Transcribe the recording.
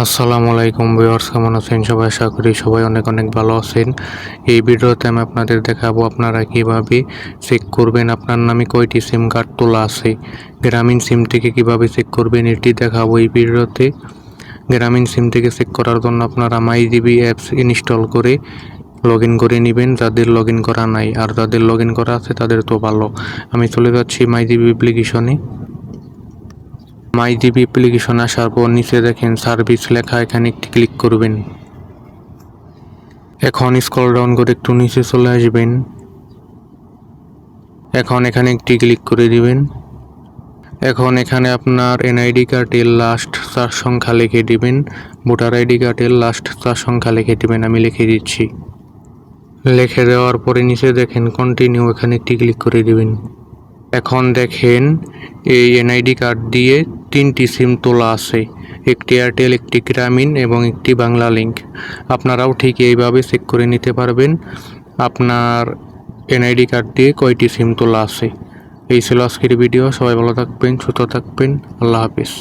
আসসালামু আলাইকুম ভিউয়ার্স, কেমন আছেন সবাই? আশা করি সবাই অনেক অনেক ভালো আছেন। এই ভিডিওতে আমি আপনাদের দেখাবো আপনারা কীভাবে চেক করবেন আপনার নামে কয়টি সিম কার্ড তোলা আছে। গ্রামীণ সিম থেকে কীভাবে চেক করবেন এটি দেখাবো এই ভিডিওতে। গ্রামীণ সিম থেকে চেক করার জন্য আপনারা মাইজিবি অ্যাপস ইনস্টল করে লগ ইন করে নেবেন। যাদের লগ ইন করা নাই আর যাদের লগ ইন করা আছে তাদের তো ভালো। আমি চলে যাচ্ছি মাইজিবি অ্যাপ্লিকেশনে মাই জিবি অ্যাপ্লিকেশন আসার পর নিচে দেখেন সার্ভিস লেখা, এখানে একটি ক্লিক করবেন। এখন স্ক্রল ডাউন করে একটু নিচে চলে আসবেন। এখন এখানে একটি ক্লিক করে দিবেন। এখন এখানে আপনার এনআইডি কার্ডের লাস্ট চার সংখ্যা লিখে দিবেন। ভোটার আইডি কার্ডের লাস্ট চার সংখ্যা লিখে দিবেন, আমি লিখে দিচ্ছি। লিখে দেওয়ার পরে নিচে দেখেন কন্টিনিউ এখানে একটি ক্লিক করে দিবেন। এখন দেখেন, এই এনআইডি কার্ড দিয়ে তিনটি সিম তোলা আছে, একটি এয়ারটেল, একটি গ্রামীণ এবং একটি বাংলা লিঙ্ক আপনারাও ঠিক এইভাবে চেক করে নিতে পারবেন, আপনার এনআইডি কার্ড দিয়ে কয়টি সিম তোলা আছে। এই ছিল আজকের ভিডিও, সবাই ভালো থাকবেন, সুস্থ থাকবেন, আল্লাহ হাফিজ।